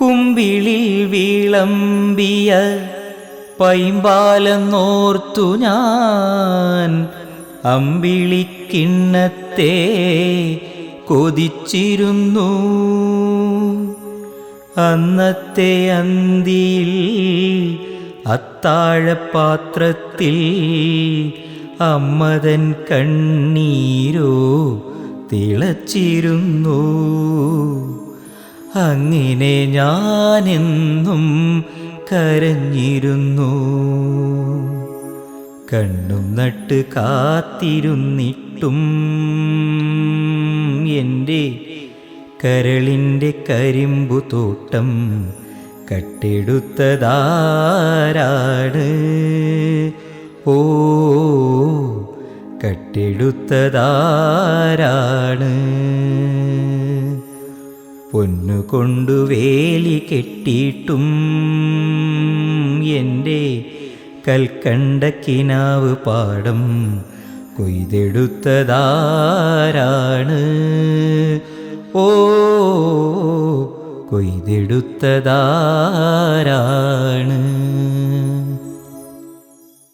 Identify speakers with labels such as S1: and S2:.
S1: കുമ്പിളിൽ വിളമ്പിയ പൈമ്പാലെന്നോർത്തു ഞാൻ. അമ്പിളിക്കിണ്ണത്തെ കൊതിച്ചിരുന്നു. അന്നത്തെ അന്തിയിൽ അത്താഴപാത്രത്തിൽ അമ്മതൻ കണ്ണീരോ തിളച്ചിരുന്നു. അങ്ങനെ ഞാനെന്നും കരഞ്ഞിരുന്നു. കണ്ണും നട്ട് കാത്തിരുന്നിട്ടും എന്റെ കരളിന്റെ കരിമ്പു തോട്ടം കട്ടെടുത്തതാരാണ്? ഓ കട്ടെടുത്തതാരാണ്? പൊന്നുകൊണ്ടു വേലി കെട്ടിയിട്ടും എന്റെ കൽക്കണ്ടക്കിനാവ് പാടം കൊയ്തെടുത്തതാരാണ്? ഓ കൊയ്തെടുത്തതാരാണ്?